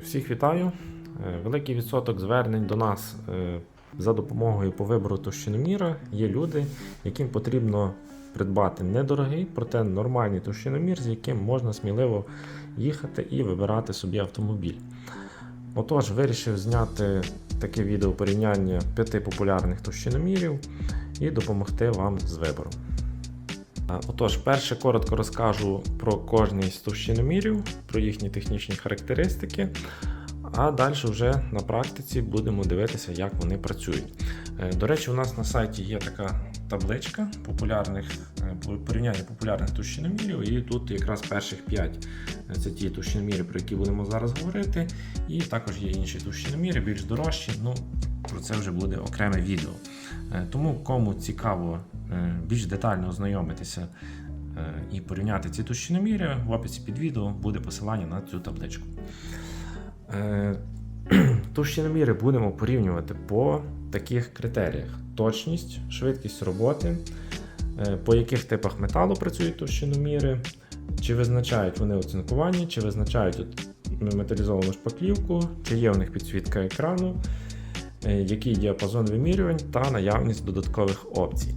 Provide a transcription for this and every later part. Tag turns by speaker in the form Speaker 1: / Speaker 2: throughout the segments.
Speaker 1: Всіх вітаю. Е, Великий відсоток звернень до нас е, за допомогою по вибору товщиноміра є люди, яким потрібно придбати недорогий, проте нормальний товщиномір, з яким можна сміливо їхати і вибирати собі автомобіль. Отож, вирішив зняти таке відео порівняння п'яти популярних товщиномірів і допомогти вам з вибором. Е, Отож, перше коротко розкажу про кожний з товщиномірів, про їхні технічні характеристики, а далі вже на практиці будемо дивитися, як вони працюють. Е, До речі, у нас на сайті є така табличка популярних, е, порівняння популярних товщиномірів, і тут якраз перших 5 це ті товщиноміри, про які будемо зараз говорити. І також є інші товщиноміри, більш дорожчі. Ну, про це вже буде окреме відео. Тому кому цікаво більш детально ознайомитися е, і порівняти ці товщиноміри, в описі під відео буде посилання на цю табличку. Е, Товщиноміри будемо порівнювати по таких критеріях: точність, швидкість роботи, е, по яких типах металу працюють товщиноміри, чи визначають вони оцинкування, чи визначають металізовану шпаклівку, чи є в них підсвітка екрану, е, який діапазон вимірювань та наявність додаткових опцій.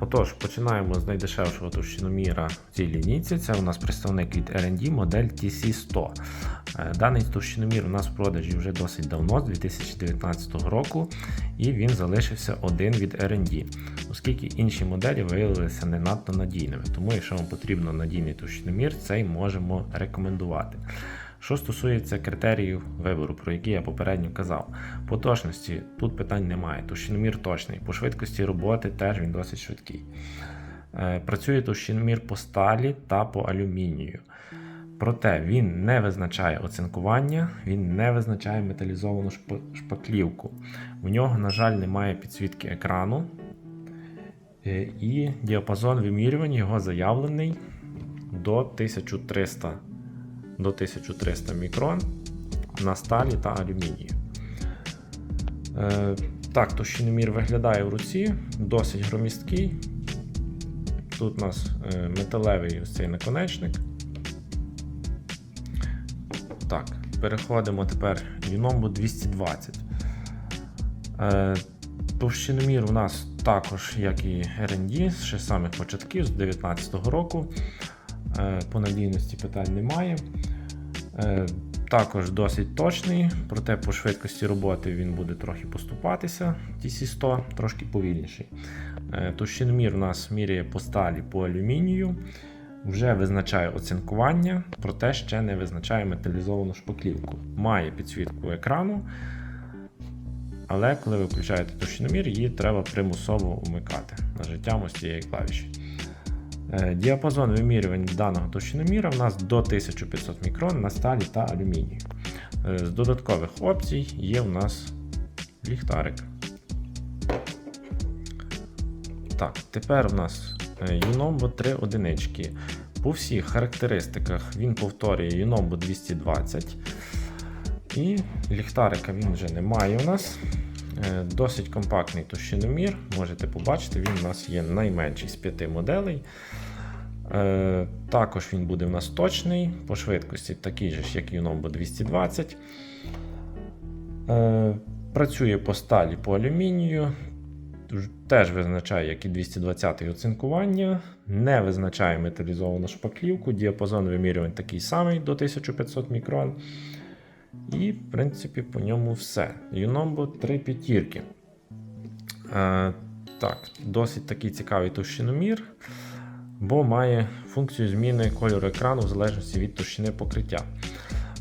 Speaker 1: Отож, починаємо з найдешевшого товщиноміра в цій лінійці. Це у нас представник від R&D модель TC100. Е, Даний товщиномір у нас в продажі вже досить давно, з 2019 року, і він залишився один від R&D, оскільки інші моделі виявилися не надто надійними. Тому, якщо вам потрібно надійний товщиномір, цей можемо рекомендувати. Що стосується критеріїв вибору, про які я попередньо казав, по точності тут питань немає. Товщиномір точний, по швидкості роботи теж він досить швидкий. Е, Працює товщиномір по сталі та по алюмінію. Проте він не визначає оцинкування, він не визначає металізовану шп- шпаклівку. У нього, на жаль, немає підсвітки екрану. Е, І діапазон вимірювань його заявлений до 1300 до 1300 мікрон на сталі та алюмінію. Е, так, товщиномір виглядає в руці, досить громісткий. Тут у нас е, металевий ось цей наконечник. Так, переходимо тепер Unombo 220. Е, Товщиномір у нас також, як і R&D, з самих початків, з 2019 року. Е, По надійності питань немає. Е, Також досить точний, проте по швидкості роботи він буде трохи поступатися. TC100 трошки повільніший. Е, Товщиномір у нас міряє по сталі по алюмінію. Вже визначає оцинкування, проте ще не визначає металізовану шпаклівку. Має підсвітку екрану, але коли ви включаєте товщиномір, її треба примусово умикати нажиттям ось цієї клавіші. Е, Діапазон вимірювань даного товщиноміра у нас до 1500 мікрон на сталі та алюмінію. Е, З додаткових опцій є у нас ліхтарик. Так, тепер у нас е, Unombo 3 одинички. По всіх характеристиках він повторює Unombo 220. І ліхтарика він вже не має у нас. Е, Досить компактний товщиномір. Можете побачити, він у нас є найменший з п'яти моделей. Е, Також він буде у нас точний, по швидкості такий же, як і Unombo 220. Е, Працює по сталі по алюмінію. Теж визначає, як і 220-й оцинкування, не визначає металізовану шпаклівку, діапазон вимірювань такий самий до 1500 мікрон. І, в принципі, по ньому все. Unombo 3 п'ятірки. Е, так, досить такий цікавий товщиномір, бо має функцію зміни кольору екрану в залежності від товщини покриття.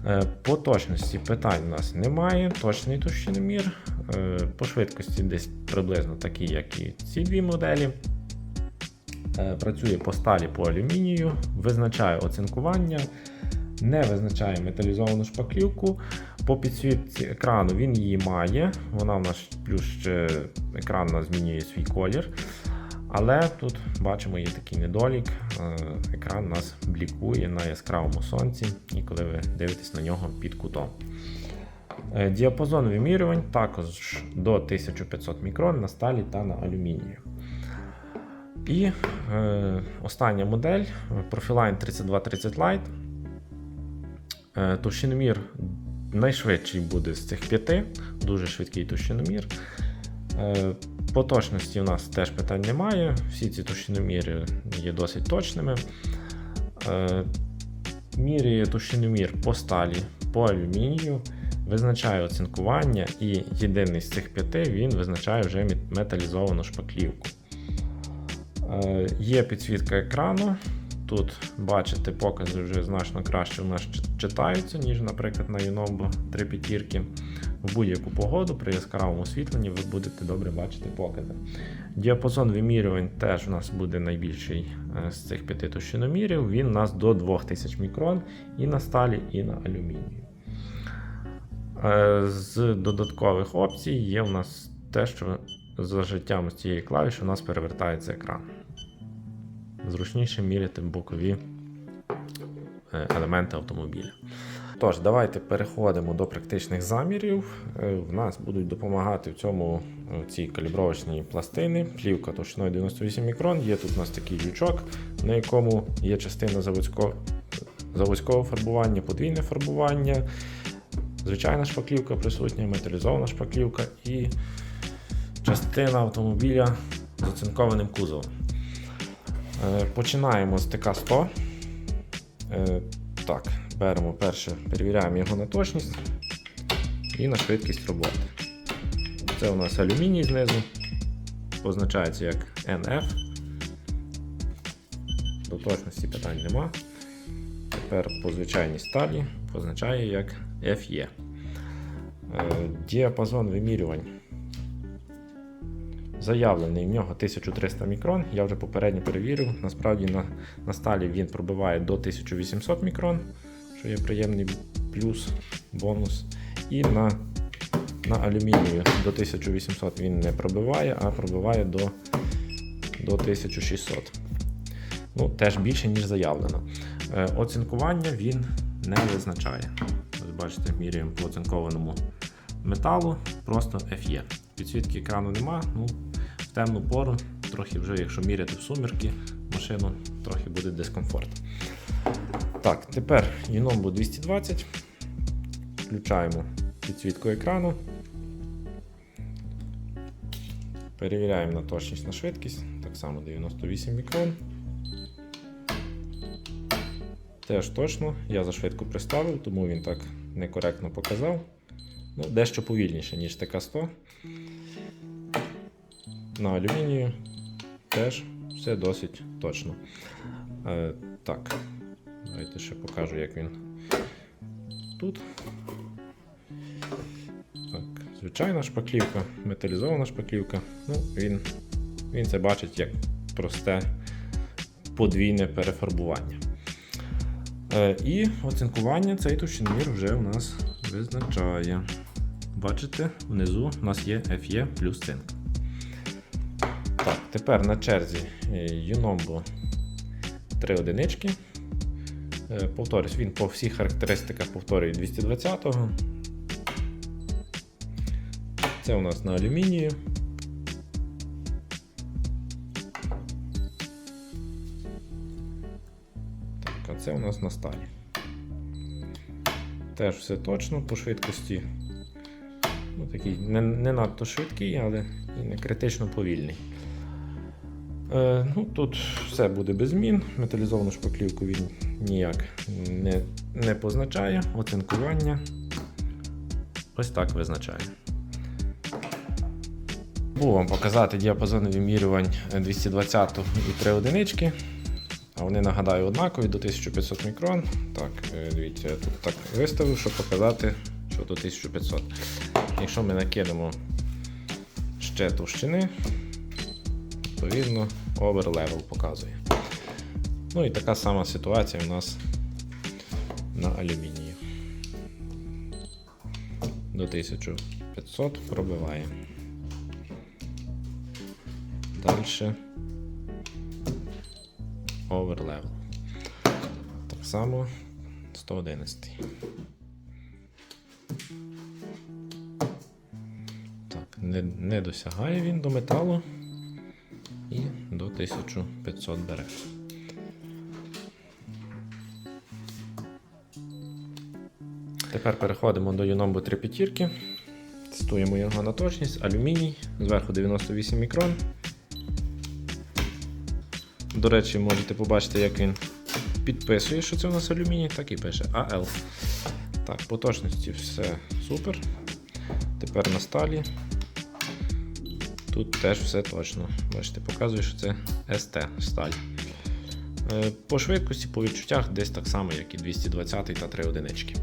Speaker 1: Е, По точності питань у нас немає. Точний товщиномір. Е, По швидкості десь приблизно такий, як і ці дві моделі. Е, Працює по сталі по алюмінію, визначає оцинкування, не визначає металізовану шпаклівку. По підсвітці екрану він її має. Вона в нас плюс ще екран змінює свій колір. Але тут бачимо є такий недолік. е, Екран нас блікує на яскравому сонці, і коли ви дивитесь на нього під кутом. Е, Діапазон вимірювань також до 1500 мікрон на сталі та на алюмінію. І е, остання модель Profiline 3230 Lite. Е, Товщиномір найшвидший буде з цих п'яти, дуже швидкий товщиномір. Е, По точності у нас теж питань немає. Всі ці товщиноміри є досить точними. Е, Міряє товщиномір по сталі, по алюмінію, визначає оцинкування, і єдиний з цих п'яти він визначає вже металізовану шпаклівку. Є підсвітка екрану. Тут бачите, покази вже значно краще у нас читаються, ніж, наприклад, на Юнобо 3 п'ятірки. В будь-яку погоду при яскравому освітленні ви будете добре бачити покази. Діапазон вимірювань теж у нас буде найбільший е, з цих п'яти товщиномірів. Він у нас до 2000 мікрон і на сталі, і на алюмінію. Е, З додаткових опцій є у нас те, що за життям з цієї клавіші у нас перевертається екран. Зручніше міряти бокові е, елементи автомобіля. Тож, давайте переходимо до практичних замірів. Е, В нас будуть допомагати в цьому е, ці калібровочні пластини. Плівка товщиною 98 мікрон. Є тут у нас такий лючок, на якому є частина заводського, заводського фарбування, подвійне фарбування, звичайна шпаклівка присутня, металізована шпаклівка і частина автомобіля з оцинкованим кузовом. Е, Починаємо з ТК-100. Е, Так, беремо перше, перевіряємо його на точність і на швидкість роботи. Це у нас алюміній знизу, позначається як NF. До точності питань нема. Тепер по звичайній сталі позначає як FE. Е, Діапазон вимірювань Заявлений в нього 1300 мікрон. Я вже попередньо перевірив. Насправді на, на сталі він пробиває до 1800 мікрон, що є приємний плюс, бонус. І на, на алюмінію до 1800 він не пробиває, а пробиває до, до 1600. Ну, теж більше, ніж заявлено. Е, оцинкування він не визначає. Ось бачите, міряємо по оцинкованому металу, просто FE. Підсвітки екрану нема. Ну, темну пору, трохи вже, якщо міряти в сумірки, машину трохи буде дискомфорт. Так, тепер Unombo 220. Включаємо підсвітку екрану. Перевіряємо на точність на швидкість. Так само 98 мікрон. Теж точно, я за швидко приставив, тому він так некоректно показав. Ну, дещо повільніше, ніж ТК-100. На алюмінію теж все досить точно. Е, так, давайте ще покажу, як він тут. Так, звичайна шпаклівка, металізована шпаклівка. Ну, він, він це бачить як просте подвійне перефарбування. Е, і оцинкування цей товщиномір вже у нас визначає. Бачите, внизу у нас є FE плюс цинк. Тепер на черзі е, Unombo 3 одинички. Е, Повторюсь, він по всіх характеристиках повторює 220-го. Це у нас на алюмінію. Так, а це у нас на сталі. Теж все точно по швидкості. Ну, такий не, не надто швидкий, але і не критично повільний. Е, ну, тут все буде без змін. Металізовану шпаклівку він ніяк не, не позначає. Оцинкування ось так визначає. Був вам показати діапазон вимірювань 220 і 3 одинички. А вони, нагадаю, однакові до 1500 мікрон. Так, е, дивіться, я тут так виставив, щоб показати, що до 1500. Якщо ми накинемо ще товщини, відповідно, оверлевел показує. Ну і така сама ситуація у нас на алюмінії. До 1500 пробиває. Далі оверлевел. Так само 111. Так, не, не досягає він до металу 1500 бере. Тепер переходимо до Юномбо 3 п'ятірки. Тестуємо його на точність. Алюміній, зверху 98 мікрон. До речі, можете побачити, як він підписує, що це у нас алюміній, так і пише АЛ. Так, по точності все супер. Тепер на сталі. Тут теж все точно. Бачите, показує, що це СТ сталь. Е, По швидкості, по відчуттях десь так само, як і 220 та 3 одинички.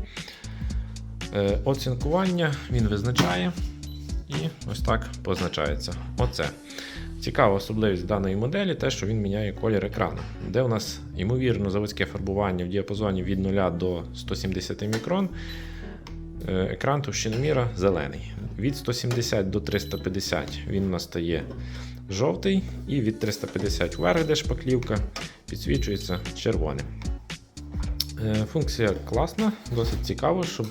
Speaker 1: Е, Оцінкування він визначає і ось так позначається. Оце. Цікава особливість даної моделі, те, що він міняє колір екрану, де у нас, ймовірно, заводське фарбування в діапазоні від 0 до 170 мікрон. Е, Екран товщиноміра зелений. Від 170 до 350 він у нас стає жовтий, і від 350 вверх, де шпаклівка, підсвічується червоним. Е, Функція класна, досить цікаво, щоб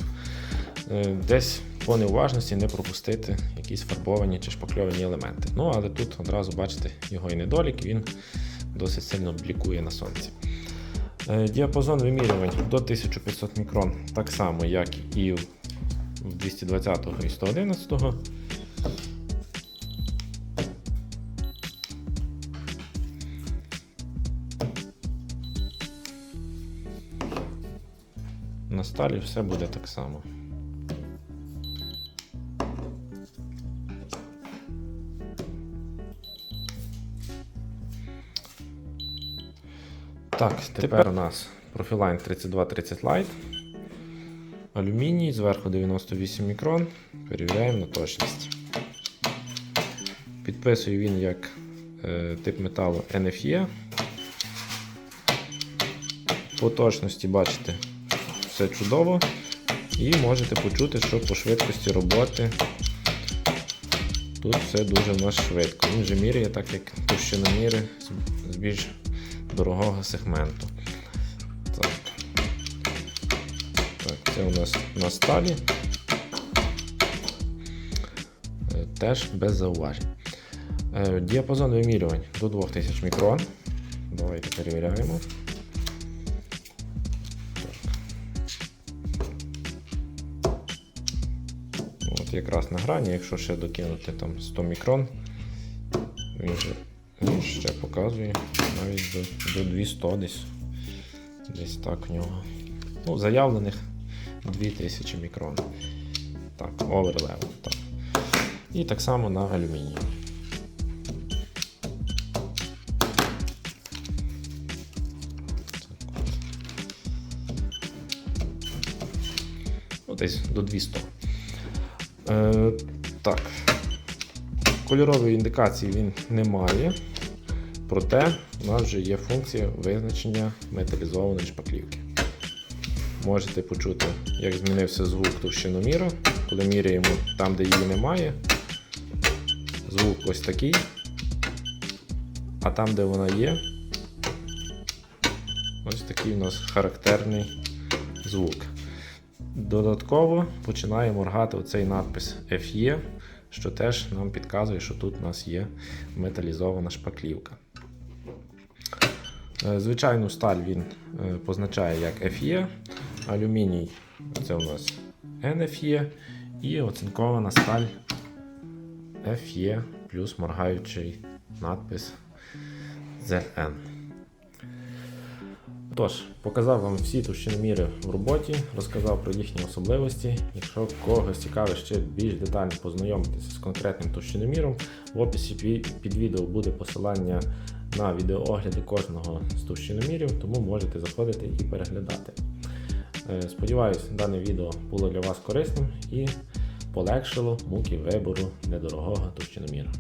Speaker 1: е, десь по неуважності не пропустити якісь фарбовані чи шпакльовані елементи. Ну, але тут одразу бачите його і недолік, він досить сильно блікує на сонці. Діапазон вимірювань до 1500 мікрон, так само, як і в 220 і 111. На сталі все буде так само. Так, тепер у нас Profiline 3230 Lite. Алюміній, зверху 98 мікрон. Перевіряємо на точність. Підписує він як е, тип металу NFE. По точності бачите, все чудово. І можете почути, що по швидкості роботи тут все дуже в нас швидко. Він вже міряє, так як товщиноміри з- з більш дорогого сегменту. Це у нас на сталі. Е, Теж без зауважень. Е, Діапазон вимірювань до 2000 мікрон. Давайте перевіряємо. Якраз на грані, якщо ще докинути там 100 мікрон, він, же, він ще показує навіть до, до 200 десь. Десь так в нього. Ну, заявлених 2000 мікрон. Так, оверлевел. Так. І так само на алюмінії. Десь до 200. Е, так. Кольорової індикації він не має. Проте у нас вже є функція визначення металізованої шпаклівки. Можете почути, як змінився звук товщиноміра, коли міряємо там, де її немає. Звук ось такий. А там, де вона є, ось такий у нас характерний звук. Додатково починає моргати оцей надпис FE, що теж нам підказує, що тут у нас є металізована шпаклівка. Е, Звичайну сталь він е, позначає як FE, алюміній це у нас NFE і оцинкована сталь FE плюс моргаючий надпис ZN. Тож, показав вам всі товщиноміри в роботі, розказав про їхні особливості. Якщо когось цікавить ще більш детально познайомитися з конкретним товщиноміром, в описі під відео буде посилання на відеоогляди кожного з товщиномірів, тому можете заходити і переглядати. Е, Сподіваюсь, дане відео було для вас корисним і полегшило муки вибору недорогого товщиноміра.